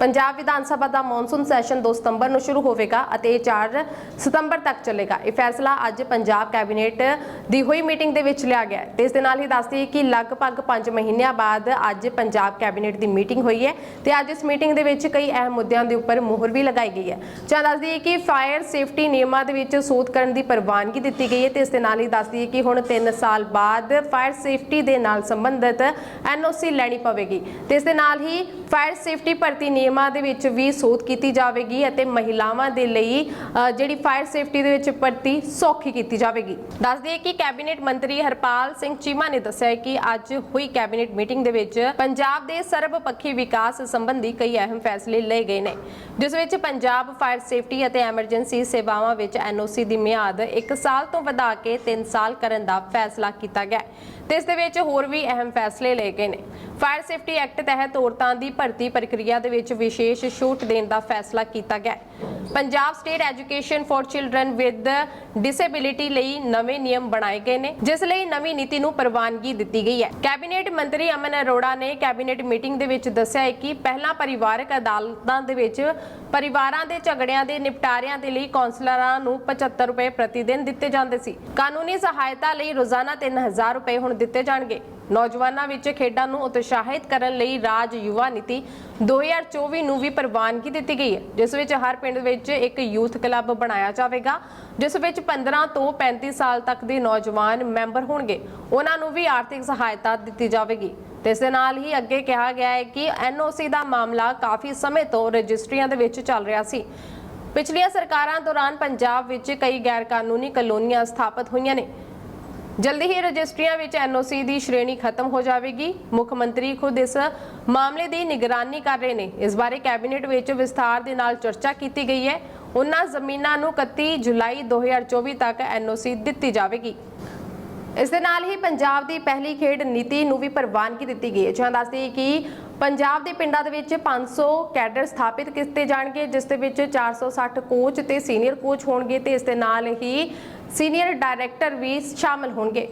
ਪੰਜਾਬ ਵਿਧਾਨ ਸਭਾ ਦਾ monsoon session 2 ਸਤੰਬਰ ਨੂੰ ਸ਼ੁਰੂ ਹੋਵੇਗਾ ਅਤੇ ਇਹ 4 ਸਤੰਬਰ ਤੱਕ ਚੱਲੇਗਾ। ਇਹ ਫੈਸਲਾ ਅੱਜ ਪੰਜਾਬ ਕੈਬਨਿਟ ਦੀ ਹੋਈ ਮੀਟਿੰਗ ਦੇ ਵਿੱਚ ਲਿਆ ਗਿਆ ਹੈ। ਤੇ ਇਸ ਦੇ ਨਾਲ ਹੀ ਦੱਸਦੀ ਕਿ ਲਗਭਗ 5 ਮਹੀਨਿਆਂ ਬਾਅਦ ਅੱਜ ਪੰਜਾਬ ਕੈਬਨਿਟ ਦੀ ਮੀਟਿੰਗ ਹੋਈ ਹੈ ਤੇ ਅੱਜ ਇਸ ਮੀਟਿੰਗ ਦੇ ਵਿੱਚ ਕਈ ਅਹਿਮ ਮੁੱਦਿਆਂ ਦੇ ਉੱਪਰ ਮੋਹਰ ਵੀ ਲਗਾਈ ਗਈ ਹੈ। ਚਾਹ ਦੱਸਦੀ ਹੈ ਕਿ ਫਾਇਰ ਸੇਫਟੀ ਨਿਯਮਾਂ ਦੇ ਵਿੱਚ ਸੋਧ ਕਰਨ ਦੀ ਪ੍ਰਵਾਨਗੀ ਦਿੱਤੀ ਗਈ ਹੈ ਤੇ ਇਸ ਦੇ ਨਾਲ ਹੀ ਦੱਸਦੀ ਹੈ ਕਿ ਹੁਣ 3 ਸਾਲ ਬਾਅਦ ਫਾਇਰ ਸੇਫਟੀ ਦੇ ਨਾਲ ਸੰਬੰਧਿਤ ਐਨਓਸੀ ਲੈਣੀ ਪਵੇਗੀ। ਤੇ ਇਸ ਦੇ ਨਾਲ ਹੀ ਫਾਇਰ ਸੇਫਟੀ ਭਰਤੀ ਨਿਯਮਾਂ ਦੇ ਵਿੱਚ ਵੀ ਸੋਧ ਕੀਤੀ ਜਾਵੇਗੀ ਅਤੇ ਮਹਿਲਾਵਾਂ ਦੇ ਲਈ ਜਿਹੜੀ ਫਾਇਰ ਸੇਫਟੀ ਦੇ ਵਿੱਚ ਭਰਤੀ ਸੌਖੀ ਕੀਤੀ ਜਾਵੇਗੀ। ਦੱਸ ਦਈਏ ਕਿ ਕੈਬਨਿਟ ਮੰਤਰੀ ਹਰਪਾਲ ਸਿੰਘ ਚੀਮਾ ਨੇ ਦੱਸਿਆ ਕਿ ਅੱਜ ਹੋਈ ਕੈਬਨਿਟ ਮੀਟਿੰਗ ਦੇ ਵਿੱਚ ਪੰਜਾਬ ਦੇ ਸਰਬਪੱਖੀ ਵਿਕਾਸ ਸੰਬੰਧੀ ਕਈ ਅਹਿਮ ਫੈਸਲੇ ਲਏ ਗਏ ਨੇ, ਜਿਸ ਵਿੱਚ ਪੰਜਾਬ ਫਾਇਰ ਸੇਫਟੀ ਅਤੇ ਐਮਰਜੈਂਸੀ ਸੇਵਾਵਾਂ ਵਿੱਚ ਐਨਓਸੀ ਦੀ ਮਿਆਦ 1 ਸਾਲ ਤੋਂ ਵਧਾ ਕੇ 3 ਸਾਲ ਕਰਨ ਦਾ ਫੈਸਲਾ ਕੀਤਾ ਗਿਆ। ਤੇ ਇਸ ਦੇ ਵਿੱਚ ਹੋਰ ਵੀ ਅਹਿਮ ਫੈਸਲੇ ਲਏ ਗਏ ਨੇ। ਫਾਇਰ ਸੇਫਟੀ ਐਕਟ ਤਹਿਤ ਔਰਤਾਂ ਦੀ ਭਰਤੀ ਪ੍ਰਕਿਰਿਆ ਦੇ ਵਿੱਚ ਵਿਸ਼ੇਸ਼ ਛੂਟ ਦੇਣ ਦਾ ਫੈਸਲਾ ਕੀਤਾ ਗਿਆ। Punjab state education for children with disability ਲਈ ਨਵੇਂ ਨਿਯਮ ਬਣਾਏ ਗਏ ਨੇ, ਜਿਸ ਲਈ ਨਵੀਂ ਨੀਤੀ ਨੂੰ ਪ੍ਰਵਾਨਗੀ ਦਿੱਤੀ ਗਈ ਹੈ। ਕੈਬਨਿਟ ਮੰਤਰੀ ਅਮਨ ਅਰੋੜਾ ਨੇ ਕੈਬਨਿਟ ਮੀਟਿੰਗ ਦੇ ਵਿੱਚ ਦੱਸਿਆ ਕਿ ਪਹਿਲਾਂ ਪਰਿਵਾਰਕ ਅਦਾਲਤਾਂ ਦੇ ਵਿੱਚ ਪਰਿਵਾਰਾਂ ਦੇ ਝਗੜਿਆਂ ਦੇ ਨਿਪਟਾਰਿਆਂ ਦੇ ਲਈ ਕਾਉਂਸਲਰਾਂ ਨੂੰ 75 ਰੁਪਏ ਪ੍ਰਤੀ ਦਿਨ ਦਿੱਤੇ ਜਾਂਦੇ ਸੀ। ਕਾਨੂੰਨੀ ਸਹਾਇਤਾ ਲਈ ਰੋਜ਼ਾਨਾ 3000 ਰੁਪਏ ਹੁਣ ਦਿੱਤੇ ਜਾਣਗੇ। ਨੌਜਵਾਨਾਂ ਵਿੱਚ ਖੇਡਾਂ ਨੂੰ ਉਤਸ਼ਾਹਿਤ ਕਰਨ ਲਈ ਰਾਜ ਯੁਵਾ ਨੀਤੀ 2024 ਨੂੰ ਵੀ ਪ੍ਰਵਾਨਗੀ ਦਿੱਤੀ ਗਈ ਹੈ, ਜਿਸ ਵਿੱਚ ਹਰ ਪਿੰਡ ਵਿੱਚ ਇੱਕ ਯੂਥ ਕਲੱਬ ਬਣਾਇਆ ਜਾਵੇਗਾ, ਜਿਸ ਵਿੱਚ 15 ਤੋਂ 35 ਸਾਲ ਤੱਕ ਦੇ ਨੌਜਵਾਨ ਮੈਂਬਰ ਹੋਣਗੇ। ਉਹਨਾਂ ਨੂੰ ਵੀ ਆਰਥਿਕ ਸਹਾਇਤਾ ਦਿੱਤੀ ਜਾਵੇਗੀ। ਤੇ ਇਸ ਦੇ ਨਾਲ ਹੀ ਅੱਗੇ ਕਿਹਾ ਗਿਆ ਹੈ ਕਿ ਐਨਓਸੀ ਦਾ ਮਾਮਲਾ ਕਾਫੀ ਸਮੇਂ ਤੋਂ ਰਜਿਸਟਰੀਆਂ ਦੇ ਵਿੱਚ ਚੱਲ ਰਿਹਾ ਸੀ। ਪਿਛਲੀਆਂ ਸਰਕਾਰਾਂ ਦੌਰਾਨ ਪੰਜਾਬ ਵਿੱਚ ਕਈ ਗੈਰ ਕਾਨੂੰਨੀ ਕਲੋਨੀਆਂ ਸਥਾਪਿਤ ਹੋਈਆਂ ਨੇ। ਜਲਦੀ ਹੀ ਰਜਿਸਟਰੀਆਂ ਵਿੱਚ ਐਨਓਸੀ ਦੀ ਸ਼੍ਰੇਣੀ ਖਤਮ ਹੋ ਜਾਵੇਗੀ। ਮੁੱਖ ਮੰਤਰੀ ਖੁਦ ਇਸ ਮਾਮਲੇ ਦੀ ਨਿਗਰਾਨੀ ਕਰ ਰਹੇ ਨੇ। ਇਸ ਬਾਰੇ ਕੈਬਨਿਟ ਵਿੱਚ ਵਿਸਥਾਰ ਦੇ ਨਾਲ ਚਰਚਾ ਕੀਤੀ ਗਈ ਹੈ। ਉਹਨਾਂ ਜ਼ਮੀਨਾਂ ਨੂੰ 31 ਜੁਲਾਈ 2024 ਤੱਕ ਐਨਓਸੀ ਦਿੱਤੀ ਜਾਵੇਗੀ। ਇਸ ਦੇ ਨਾਲ ਹੀ ਪੰਜਾਬ ਦੀ ਪਹਿਲੀ ਖੇਡ ਨੀਤੀ ਨੂੰ ਵੀ ਪ੍ਰਵਾਨਗੀ ਦਿੱਤੀ ਗਈ ਹੈ। ਜਾਂ ਦੱਸਦੀ ਕਿ ਪੰਜਾਬ ਦੇ ਪਿੰਡਾਂ ਦੇ ਵਿੱਚ 500 ਕੈਡਰ ਸਥਾਪਿਤ ਕੀਤੇ ਜਾਣਗੇ, ਜਿਸ ਦੇ ਵਿੱਚ 460 ਕੋਚ ਤੇ ਸੀਨੀਅਰ ਕੋਚ ਹੋਣਗੇ ਤੇ ਇਸ ਦੇ ਨਾਲ ਹੀ ਸੀਨੀਅਰ ਡਾਇਰੈਕਟਰ ਵੀ ਸ਼ਾਮਲ ਹੋਣਗੇ।